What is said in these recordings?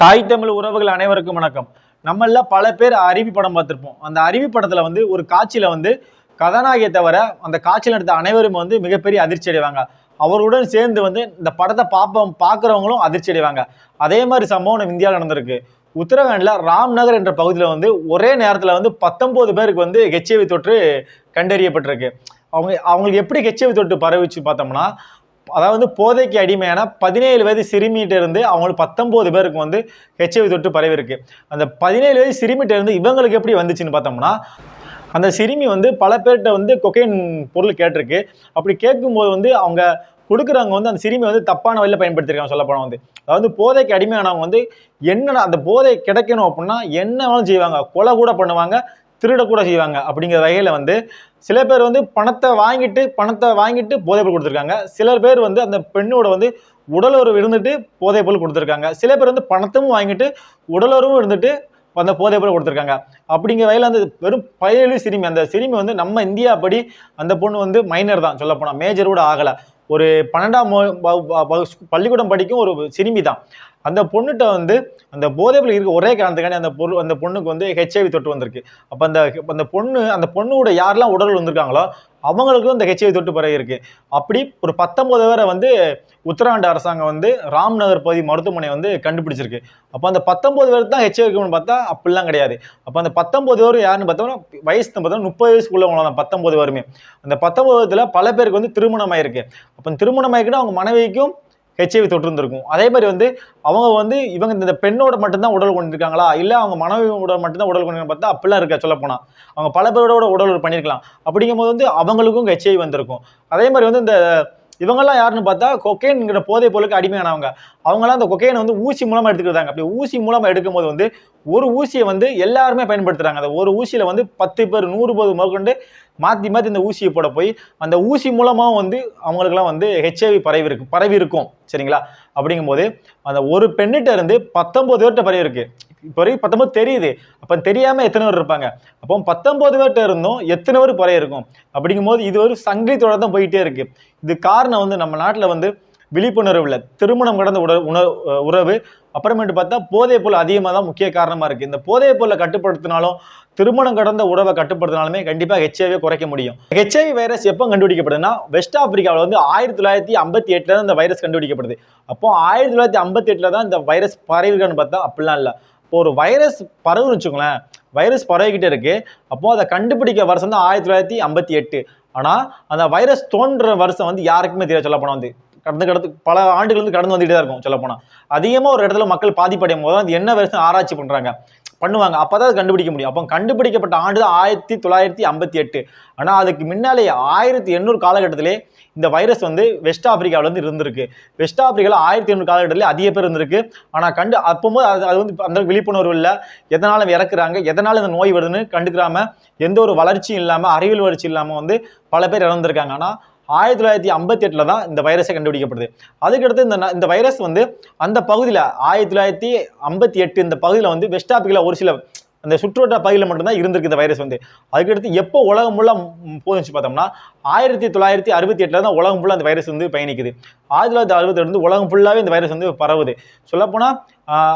தாய் தமிழ் உறவுகள் அனைவருக்கும் வணக்கம். நம்மள பல பேர் அருவி படம் பார்த்துருப்போம். அந்த அருவி படத்தில் வந்து ஒரு காட்சியில் வந்து கதாநாயகியை தவிர அந்த காட்சியில் எடுத்த அனைவரும் வந்து மிகப்பெரிய அதிர்ச்சி அடைவாங்க. அவருடன் சேர்ந்து வந்து இந்த படத்தை பார்ப்போம் பார்க்குறவங்களும் அதிர்ச்சி அடைவாங்க. அதே மாதிரி சம்பவம் நம்ம இந்தியாவில் நடந்திருக்கு. உத்தரகாண்டில் ராம்நகர் என்ற பகுதியில் வந்து ஒரே நேரத்தில் வந்து பத்தொம்போது பேருக்கு வந்து ஹெச்ஐவி தொற்று கண்டறியப்பட்டிருக்கு. அவங்க அவங்களுக்கு எப்படி ஹெச்ஐவி தொற்று பரவிச்சு பார்த்தோம்னா அதாவது போதைக்கு அடிமையான பதினேழு வயது சிறுமிகிட்ட இருந்து அவங்களுக்கு பத்தொம்போது பேருக்கு வந்து ஹெச்ஐவி தொற்று பரவிருக்கு அந்த பதினேழு வயது சிறுமிகிட்ட இருந்து இவங்களுக்கு எப்படி வந்துச்சுன்னு பார்த்தோம்னா அந்த சிறுமி வந்து பல பேர்கிட்ட வந்து கொக்கைன் பொருள் கேட்டிருக்கு. அப்படி கேட்கும்போது வந்து அவங்க கொடுக்குறவங்க வந்து அந்த சிறுமி வந்து தப்பான வழியில் பயன்படுத்திருக்காங்க சொல்ல போனால் வந்து. அதாவது போதைக்கு அடிமையானவங்க வந்து என்ன அந்த போதை கிடைக்கணும் அப்படின்னா என்ன வேணாலும் செய்வாங்க. கொலை கூட பண்ணுவாங்க. திருட கூட செய்வாங்க அப்படிங்கிற வகையில் வந்து சில பேர் வந்து பணத்தை வாங்கிட்டு பணத்தை வாங்கிட்டு போதைப்பொருள் கொடுத்துருக்காங்க. சில பேர் வந்து அந்த பெண்ணோட வந்து உடலுறவு இருந்துட்டு போதைப்பொருள் கொடுத்துருக்காங்க. சில பேர் வந்து பணத்தையும் வாங்கிட்டு உடலுறவும் இருந்துட்டு அந்த போதைப்பொருள் கொடுத்துருக்காங்க. அப்படிங்கிற வகையில் அந்த வெறும் பதினேழு சிறுமி. அந்த சிறுமி வந்து நம்ம இந்தியா படி அந்த பொண்ணு வந்து மைனர் தான் சொல்லப்போனால் மேஜர் கூட ஆகலை. ஒரு பன்னெண்டாம் பள்ளிக்கூடம் படிக்கும் ஒரு சிறுமி தான். அந்த பொண்ணுகிட்ட வந்து அந்த போதைப்பில் இருக்க ஒரே காரணத்துக்காண்டி அந்த பொருள் அந்த பொண்ணுக்கு வந்து ஹெச்ஐவி தொட்டு வந்திருக்கு. அப்போ அந்த அந்த பொண்ணு அந்த பொண்ணோட யாரெல்லாம் உடல் வந்திருக்காங்களோ அவங்களுக்கும் இந்த ஹெச்ஐவி தொட்டு பரவி அப்படி ஒரு பத்தொம்பது பேரை வந்து உத்தராகண்ட் அரசாங்கம் வந்து ராம்நகர் பகுதி மருத்துவமனை வந்து கண்டுபிடிச்சிருக்கு. அப்போ அந்த பத்தொம்பது பேருக்கு தான் ஹெச்ஐவி இருக்குன்னு பார்த்தா அப்படிலாம் கிடையாது. அப்போ அந்த பத்தொம்பது பேர் யாருன்னு பார்த்தோம்னா வயசு பார்த்தோம்னா முப்பது வயசுக்குள்ளவங்க தான் பத்தொம்பது பேருமே. அந்த பத்தொம்பதுல பல பேருக்கு வந்து திருமணம் ஆயிருக்கு அப்போ திருமணம் ஆயிருக்குன்னா அவங்க மனைவிக்கும் ஹெச்ஐவி தொற்று இருந்திருக்கும் அதே மாதிரி வந்து அவங்க வந்து இவங்க இந்த பெண்ணோட மட்டும்தான் உடல் கொண்டிருக்காங்களா? இல்லை அவங்க மனைவியோட மட்டும்தான் உடல் கொண்டு பார்த்தா அப்படிலாம் இருக்கா? சொல்ல போனால் அவங்க பல பேரோட உடல் பண்ணியிருக்கலாம் அப்படிங்கும்போது வந்து அவங்களுக்கும் ஹெச்ஐவி வந்திருக்கும். அதே மாதிரி வந்து இந்த இவங்கெல்லாம் யாருன்னு பார்த்தா கொக்கைன்ங்கிற போதை பொருளுக்கு அடிமையானவங்க. அவங்களாம் அந்த கொக்கைனை வந்து ஊசி மூலமாக எடுத்துக்கிட்டாங்க. அப்படி ஊசி மூலமாக எடுக்கும்போது வந்து ஒரு ஊசியை வந்து எல்லாருமே பயன்படுத்துகிறாங்க அந்த ஒரு ஊசியில் வந்து பத்து பேர் நூறு பேர் முதற்கொண்டு மாற்றி மாற்றி இந்த ஊசியை போட போய் அந்த ஊசி மூலமாக வந்து அவங்களுக்குலாம் வந்து ஹெச்ஐவி பரவி இருக்கு பரவி இருக்கும். சரிங்களா? அப்படிங்கும்போது அந்த ஒரு பெண்ணிட்ட இருந்து பத்தொன்பது பேர்கிட்ட பரவி இருக்குது இப்போ வரைக்கும் பத்தொன்பது தெரியுது. அப்போ தெரியாமல் எத்தனை பேர் இருப்பாங்க? அப்போ பத்தொம்போது பேர்கிட்ட இருந்தும் எத்தனை பேர் குறைய இருக்கும்? அப்படிங்கும்போது இது ஒரு சங்கிலி தொடர் தான் போயிட்டே இருக்கு. இது காரணம் வந்து நம்ம நாட்டில் வந்து விழிப்புணர்வு இல்லை. திருமணம் கடந்த உட உணவு உறவு அப்புறமேட்டு பார்த்தா போதைப் பொருள் அதிகமாக தான் முக்கிய காரணமாக இருக்குது இந்த போதைப் பொருளை கட்டுப்படுத்தினாலும் திருமணம் கடந்த உறவை கட்டுப்படுத்தினாலுமே கண்டிப்பாக ஹெச்ஐவி குறைக்க முடியும். ஹெச்ஐவி வைரஸ் எப்போ கண்டுபிடிக்கப்படுதுன்னா வெஸ்ட் ஆப்பிரிக்காவில் வந்து ஆயிரத்தி தொள்ளாயிரத்தி ஐம்பத்தி எட்டில் தான் இந்த வைரஸ் கண்டுபிடிக்கப்படுது. அப்போ ஆயிரத்தி தொள்ளாயிரத்தி ஐம்பத்தி எட்டில் தான் இந்த வைரஸ் பரவிருக்கான்னு பார்த்தா அப்படிலாம் இல்லை. இப்போ ஒரு வைரஸ் பரவுன்னு வச்சுக்கோங்களேன் வைரஸ் பரவிக்கிட்டே இருக்கு. அப்போது அதை கண்டுபிடிக்க வருஷம் தான் ஆயிரத்தி தொள்ளாயிரத்தி ஐம்பத்தி எட்டு. ஆனால் அந்த வைரஸ் தோன்ற வருஷம் வந்து யாருக்குமே தெரியாது சொல்லப்போனால் வந்து. கடந்து கடந்து பல ஆண்டுகள் வந்து கடந்து வந்துகிட்டே தான் இருக்கும் சொல்லப்போனால் அதிகமாக ஒரு இடத்துல மக்கள் பாதிப்படையும் போது அது என்ன வைரஸ் ஆராய்ச்சி பண்ணுறாங்க பண்ணுவாங்க. அப்போ தான் அது கண்டுபிடிக்க முடியும். அப்போ கண்டுபிடிக்கப்பட்ட ஆண்டு தான் ஆயிரத்தி தொள்ளாயிரத்தி ஐம்பத்தி எட்டு. ஆனால் அதுக்கு முன்னாலேயே ஆயிரத்தி எண்ணூறு காலகட்டத்திலே இந்த வைரஸ் வந்து வெஸ்ட் ஆப்பிரிக்காவில் வந்து இருந்திருக்கு. வெஸ்ட் ஆப்பிரிக்காவில் ஆயிரத்தி எண்ணூறு காலகட்டத்திலே அதிக பேர் இருந்திருக்கு. ஆனால் கண்டு அப்போது அது அது வந்து அந்த விழிப்புணர்வு இல்லை. எதனால் இறக்குறாங்க? எதனால் இந்த நோய் வருதுன்னு கண்டுக்கிறாமல் எந்த ஒரு வளர்ச்சியும் இல்லாமல் அறிவியல் வளர்ச்சி இல்லாமல் வந்து பல பேர் இறந்துருக்காங்க. ஆனால் ஆயிரத்தி தொள்ளாயிரத்தி ஐம்பத்தி எட்டில் தான் இந்த வைரஸை கண்டுபிடிக்கப்படுது. அதுக்கடுத்து இந்த இந்த வைரஸ் வந்து அந்த பகுதியில் ஆயிரத்தி தொள்ளாயிரத்தி ஐம்பத்தி எட்டு இந்த பகுதியில் வந்து வெஸ்ட் ஆப்பிரிக்காவில் ஒரு சில அந்த சுற்றுவட்ட பகுதியில் மட்டும்தான் இருந்திருக்கு இந்த வைரஸ் வந்து. அதுக்கடுத்து எப்போ உலகம் ஃபுல்லாக போச்சு பார்த்தோம்னா ஆயிரத்தி தொள்ளாயிரத்தி அறுபத்தி எட்டில் தான் உலகம் ஃபுல்லாக அந்த வைரஸ் வந்து பயணிக்குது. ஆயிரத்தி தொள்ளாயிரத்தி அறுபத்தி ரெண்டு உலகம் ஃபுல்லாகவே இந்த வைரஸ் வந்து பரவுது. சொல்லப்போனால்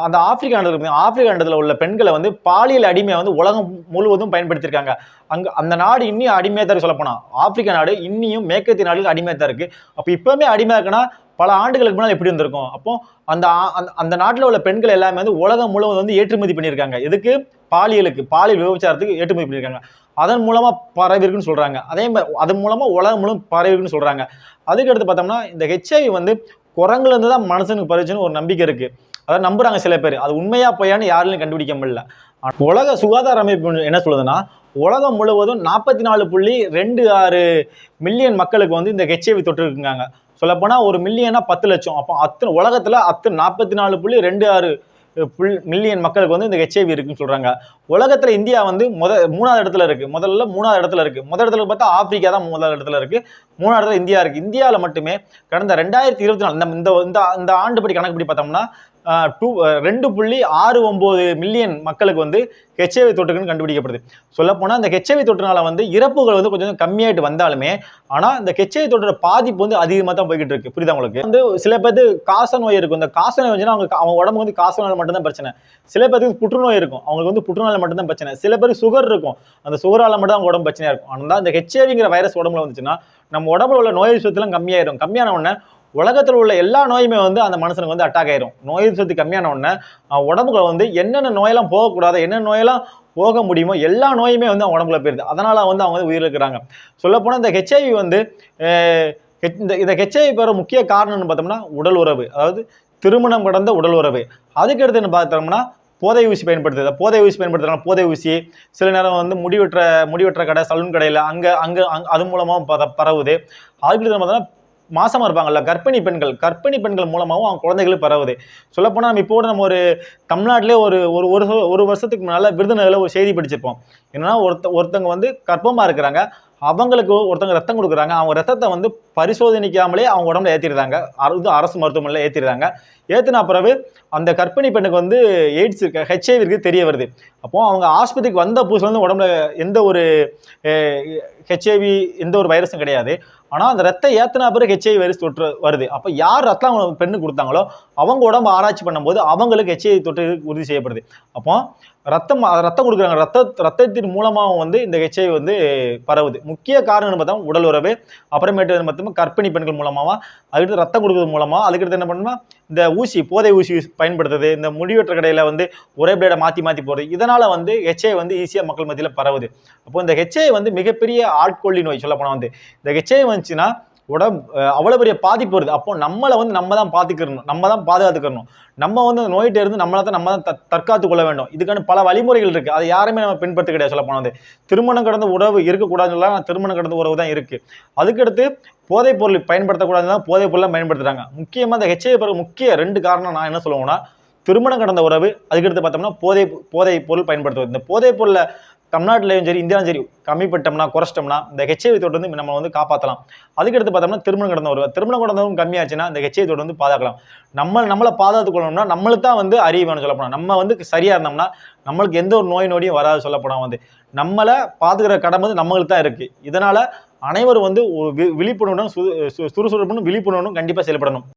அந்த ஆப்பிரிக்கா கண்டத்தில் ஆப்பிரிக்கா கண்டத்தில் உள்ள பெண்களை வந்து பாலியல் அடிமையை வந்து உலகம் முழுவதும் பயன்படுத்தியிருக்காங்க. அங்கே அந்த நாடு இன்னும் அடிமையாக தான் சொல்லப்போனால் ஆப்பிரிக்கா நாடு இன்னியும் மேற்கத்திய நாடுகள் அடிமையாக தான் இருக்குது அப்போ இப்போவுமே அடிமையாக இருக்குன்னா பல ஆண்டுகளுக்கு முன்னால் எப்படி இருந்திருக்கும்? அப்போ அந்த அந்த- அந்த நாட்டில் உள்ள பெண்கள் எல்லாமே வந்து உலகம் முழுவதும் வந்து ஏற்றுமதி பண்ணியிருக்காங்க. எதுக்கு? பாலியலுக்கு பாலியல் விபச்சாரத்துக்கு ஏற்றுமதி பண்ணியிருக்காங்க. அதன் மூலமாக பரவிருக்குன்னு சொல்கிறாங்க அதே மாதிரி அதன் மூலமாக உலகம் முழுவதும் பரவிருக்குன்னு சொல்கிறாங்க அதுக்கடுத்து பார்த்தோம்னா இந்த ஹெச்ஐவி வந்து குரங்குலேருந்து தான் மனுஷனுக்கு பரவுச்சுன்னு ஒரு நம்பிக்கை இருக்குது அதை நம்புறாங்க சில பேர். அது உண்மையா பொய்யான்னு யாருலையும் கண்டுபிடிக்க முடியல. உலக சுகாதார அமைப்பு என்ன சொல்லுதுன்னா உலகம் முழுவதும் நாற்பத்தி நாலு புள்ளி ரெண்டு ஆறு மில்லியன் மக்களுக்கு வந்து இந்த ஹெச்ஐவி தொற்று இருக்காங்க சொல்லப்போனால் ஒரு மில்லியனா பத்து லட்சம். அப்போ அத்தனை உலகத்தில் அத்தனை நாற்பத்தி நாலு புள்ளி ரெண்டு ஆறு புல் மில்லியன் மக்களுக்கு வந்து இந்த ஹெச்ஐவி இருக்குன்னு சொல்கிறாங்க உலகத்தில் இந்தியா வந்து முத மூணாவது இடத்துல இருக்குது முதல்ல மூணாவது இடத்துல இருக்குது முதல் இடத்துல பார்த்தா ஆப்பிரிக்கா தான் முதல் இடத்துல இருக்குது மூணாவது இடத்துல இந்தியா இருக்குது இந்தியாவில் மட்டுமே கடந்த ரெண்டாயிரத்தி இருபத்தி நாலு இந்த இந்த இந்த இந்த ஆண்டுபடி கணக்குப்படி பார்த்தோம்னா டூ ரெண்டு புள்ளி ஆறு ஒம்பது மில்லியன் மக்களுக்கு வந்து ஹெச்ஐவி தொற்றுக்குன்னு கண்டுபிடிக்கப்படுது. சொல்லப்போனால் இந்த ஹெச்ஐவி தொற்றுனால வந்து இறப்புகள் வந்து கொஞ்சம் கம்மியாயிட்டு வந்தாலுமே ஆனால் இந்த ஹெச்ஐவி தொற்றோட பாதிப்பு வந்து அதிகமாக தான் போய்கிட்டு இருக்கு. புரியுதா உங்களுக்கு? வந்து சில பேருக்கு காச நோய் இருக்கும். இந்த காச நோய் வந்துச்சுன்னா அவங்க அவங்க உடம்பு வந்து காச நோய் மட்டும்தான் பிரச்சனை. சில பேருக்கு புற்றுநோய் இருக்கும். அவங்களுக்கு வந்து புற்றுநோயில் மட்டும்தான் பிரச்சனை. சில பேருக்கு சுகர் இருக்கும். அந்த சுகரால் மட்டும் அவங்க உடம்பு பிரச்சனையாக இருக்கும். ஆனால் இந்த ஹெச்ஐவிங்கிற வைரஸ் உடம்புல வந்துச்சுன்னா நம்ம உடம்புல உள்ள நோய் விஷயத்துலாம் கம்மியாயிடும் கம்மியான உடனே உலகத்தில் உள்ள எல்லா நோயுமே வந்து அந்த மனுஷனுக்கு வந்து அட்டாக் ஆயிரும். நோய் சக்தி கம்மியான உடனே உடம்புக்குள்ள வந்து என்னென்ன நோயெல்லாம் போகக்கூடாது என்னென்ன நோயெல்லாம் போக முடியுமோ எல்லா நோயுமே வந்து அவங்க உடம்புல போயிருது. அதனால் வந்து அவங்க வந்து உயிரிழக்கிறாங்க. சொல்லப்போனால் இந்த ஹெச்ஐவி வந்து ஹெச்- இந்த இந்த ஹெச்ஐவி பெற முக்கிய காரணம்னு பார்த்தோம்னா உடல் உறவு. அதாவது திருமணம் கடந்த உடல் உறவு. அதுக்கடுத்து என்ன பார்த்தோம்னா போதை ஊசி பயன்படுத்துது போதை ஊசி பயன்படுத்துறாங்க. போதை ஊசி சில நேரம் வந்து முடிவெட்டுற முடிவெட்டுற கடை சலூன் கடையில் அங்கே அங்கே அது மூலமாக பர பரவுது. அதுக்கடுத்து பார்த்தோம்னா மாசமாக இருப்பாங்கல்ல கர்ப்பிணி பெண்கள் கர்ப்பிணி பெண்கள் மூலமாகவும் அவங்க குழந்தைகளுக்கு பரவுது. சொல்லப்போனால் நம்ம இப்போ நம்ம ஒரு தமிழ்நாட்டிலே ஒரு ஒரு ஒரு ஒரு வருஷத்துக்கு முன்னால் விருதுநகரில் ஒரு செய்தி படிச்சிருப்போம். என்னென்னா ஒருத்த ஒருத்தவங்க வந்து கர்ப்பமாக இருக்கிறாங்க. அவங்களுக்கு ஒருத்தவங்க ரத்தம் கொடுக்குறாங்க. அவங்க ரத்தத்தை வந்து பரிசோதனைக்காமலே அவங்க உடம்புல ஏற்றிடுறாங்க இது அரசு மருத்துவமனையில் ஏற்றிடுறாங்க ஏற்றின பிறகு அந்த கர்ப்பிணி பெண்ணுக்கு வந்து எய்ட்ஸ் இருக்க ஹெச்ஐவி இருக்குது தெரிய வருது. அப்போது அவங்க ஆஸ்பத்திரிக்கு வந்த புதுசுலேருந்து வந்து உடம்புல எந்த ஒரு ஹெச்ஐவி எந்த ஒரு வைரஸும் கிடையாது. ஆனால் அந்த ரத்தம் ஏற்றின பிறகு ஹெச்ஐவி வைரஸ் தொற்று வருது. அப்போ யார் ரத்தம் அவங்க பெண்ணுக்கு கொடுத்தாங்களோ அவங்க உடம்பு ஆராய்ச்சி பண்ணும்போது அவங்களுக்கு ஹெச்ஐவி தொற்று உறுதி செய்யப்படுது. அப்போ ரத்தம் ரத்தம் கொடுக்குறாங்க. ரத்த ரத்தத்தின் மூலமாகவும் வந்து இந்த ஹெச்ஐவி வந்து பரவுது. முக்கிய காரணம்னு பார்த்தா உடல் உறவு அப்புறமேட்டு பார்த்தோம்னா கர்ப்பிணி பெண்கள் மூலமாக அதுக்கடுத்து ரத்தம் கொடுக்குறது மூலமாக அதுக்கடுத்து என்ன பண்ணணும்னா இந்த ஊசி போதை ஊசி பயன்படுத்துறது இந்த முடிவெற்ற கடையில் வந்து ஒரே பிளேடை மாற்றி மாற்றி போகிறது இதனால் வந்து ஹெச்ஐ வந்து ஈஸியாக மக்கள் மத்தியில் பரவுது. அப்போ இந்த ஹெச்ஐ வந்து மிகப்பெரிய ஆட்கொள்ளி நோய் சொல்லப்போனால் வந்து. இந்த ஹெச்ஐ வந்துச்சுன்னா உடம்பு அவ்வளோ பெரிய பாதிப்பு வருது. அப்போ நம்மளை வந்து நம்ம தான் பார்த்துக்கணும் நம்ம தான் பாதுகாத்துக்கணும். நம்ம வந்து அந்த நோயிட்ட இருந்து நம்மளை தான் நம்ம தான் த- தற்காத்து கொள்ள வேண்டும். இதுக்கான பல வழிமுறைகள் இருக்குது அதை யாருமே நம்ம பின்பற்ற கிடையாது சொல்ல போனது திருமணம் கடந்த உறவு இருக்கக்கூடாதுன்னு திருமணம் கடந்த உறவு தான் இருக்குது அதுக்கடுத்து போதைப் பொருள் பயன்படுத்தக்கூடாதுன்னு தான் போதைப் பொருளாக பயன்படுத்துகிறாங்க முக்கியமாக அந்த ஹெச்ஐ பிறகு முக்கிய ரெண்டு காரணம் நான் என்ன சொல்லுவேன்னா திருமணம் கடந்த உறவு அதுக்கடுத்து பார்த்தோம்னா போதை போதை பொருள் பயன்படுத்துவது. இந்த போதைப் பொருளை தமிழ்நாட்டிலையும் சரி இந்தியாவும் சரி கம்மிப்பட்டோம்னா குறைச்சிட்டோம்னா இந்த ஹெச்ஐவி தொட்டு வந்து நம்ம வந்து காப்பாற்றலாம் அதுக்கடுத்து பார்த்தோம்னா திருமணம் கடந்த உறவு திருமணம் கடந்தவங்க கம்மியாச்சுன்னா இந்த ஹெச்ஐவி தொட்டு வந்து பாதுகாக்கலாம். நம்ம நம்மளை பாதுகாத்துக் கொள்ளணும்னா நம்மளுக்கு தான் வந்து அறிவு வேணும் சொல்லப்போனால் நம்ம வந்து சரியாக இருந்தோம்னா நம்மளுக்கு எந்த ஒரு நோய் நொடியும் வராது சொல்ல வந்து. நம்மளை பாதுகிற கடமை வந்து நம்மளுக்கு தான் இருக்குது இதனால் அனைவரும் வந்து ஒரு வி- விழிப்புணர்வுடன் சு- சு- சுறுசுறுப்புடன் விழிப்புணர்வுடன் கண்டிப்பாக செயல்படணும்.